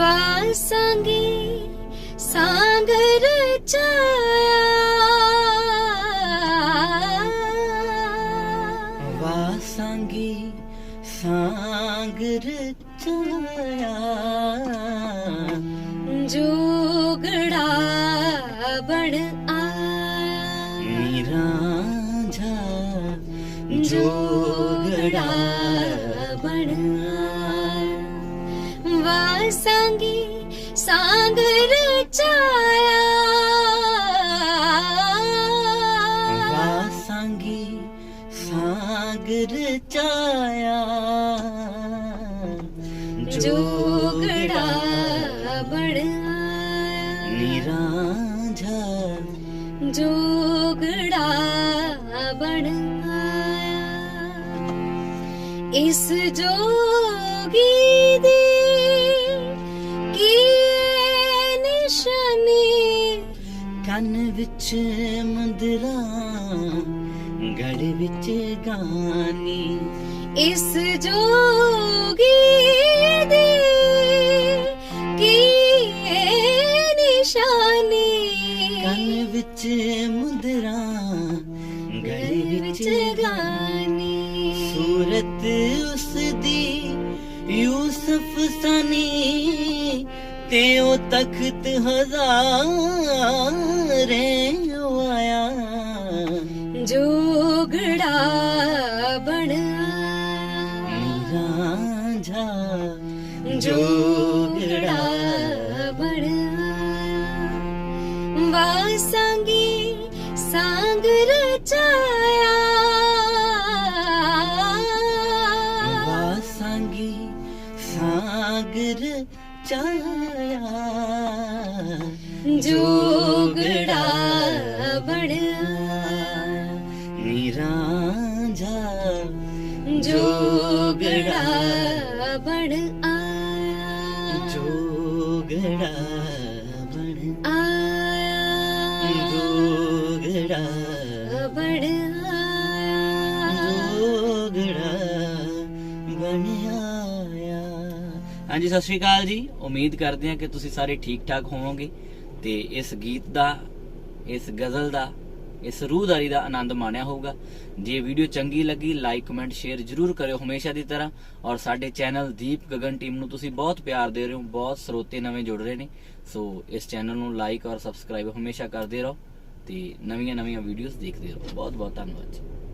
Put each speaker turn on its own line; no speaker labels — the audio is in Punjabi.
ਵਾਸਾਂਗੀ ਸਾਂਗ ਰਚਾਇਆ ਵਾਸਾਂਗੀ ਸਾਂਗ ਰਚਾਇਆ ਜੋਗੜਾ ਬਣ ਆਇਆ। ਨੀਰਾ ਜਾ ਜੋਗ ਵਾਸਾਂਗੀ ਸਾਂਗ ਰਚਾਇਆ
ਵਾਸਾਂਗੀ ਸਾਗਰ ਚਾਇਆ।
ਜੋਗੜਾ ਬਣ ਆਇਆ
ਨਿਰਾਂਝਾ।
ਜੋਗੜਾ ਬਣ ਆਇਆ ਇਸ ਜੋਗੀ ਦੀ
ਵਿੱਚ ਮੁੰਦਰਾ ਗੜ ਵਿੱਚ ਗਾਨੀ।
ਇਸ ਜੋਗੀ ਦੀ ਕੀ ਨਿਸ਼ਾਨੀ?
ਕੰਨ ਵਿੱਚ ਮੁੰਦਰਾ ਗੜ ਵਿੱਚ ਗਾਨੀ। ਸੂਰਤ ਉਸ ਦੀ ਯੂਸਫ ਸਨੀ ਤੇ ਉਹ ਤਖਤ ਹਜ਼ਾਰੇ ਰਾਂਝਾ
ਜੋਗੜਾ ਬਣ ਵਾਸਾਂਗੀ ਸਾਂਗ ਰਚਾਇਆ।
ਵਾਸਾਂਗੀ ਸਾਗਰ ਚਾਇਆ
ਜੋਗੜਾ ਜੋਗੜਾ ਬਣ ਆਇਆ
ਜੋਗੜਾ ਬਣ
ਆਇਆ
ਜੋਗੜਾ
ਬਣ ਆਇਆ
ਜੋਗੜਾ ਬਣ ਆਇਆ ਹਾਂਜੀ ਸਤਿ ਸ਼੍ਰੀ ਅਕਾਲ ਜੀ। ਉਮੀਦ ਕਰਦੇ ਹਾਂ ਕਿ ਤੁਸੀਂ ਸਾਰੇ ਠੀਕ ਠਾਕ ਹੋਵੋਗੇ ਤੇ ਇਸ ਗੀਤ ਦਾ ਇਸ ਗਜ਼ਲ ਦਾ ਇਸ ਰੂਹਦਾਰੀ ਦਾ ਆਨੰਦ ਮਾਣਿਆ ਹੋਊਗਾ। ਜੇ ਵੀਡੀਓ ਚੰਗੀ ਲੱਗੀ ਲਾਈਕ ਕਮੈਂਟ ਸ਼ੇਅਰ ਜਰੂਰ ਕਰਿਓ ਹਮੇਸ਼ਾ ਦੀ ਤਰ੍ਹਾਂ। ਔਰ ਸਾਡੇ ਚੈਨਲ ਦੀਪ ਗਗਨ ਟੀਮ ਨੂੰ ਤੁਸੀਂ ਬਹੁਤ ਪਿਆਰ ਦੇ ਰਹੇ ਹੋ, ਬਹੁਤ ਸਰੋਤੇ ਨਵੇਂ ਜੁੜ ਰਹੇ ਨੇ। ਸੋ ਇਸ ਚੈਨਲ ਨੂੰ ਲਾਈਕ ਔਰ ਸਬਸਕ੍ਰਾਈਬ ਹਮੇਸ਼ਾ ਕਰਦੇ ਰਹੋ ਤੇ ਨਵੀਆਂ ਨਵੀਆਂ ਵੀਡੀਓਜ਼ ਦੇਖਦੇ ਰਹੋ। ਬਹੁਤ ਬਹੁਤ ਧੰਨਵਾਦ ਜੀ।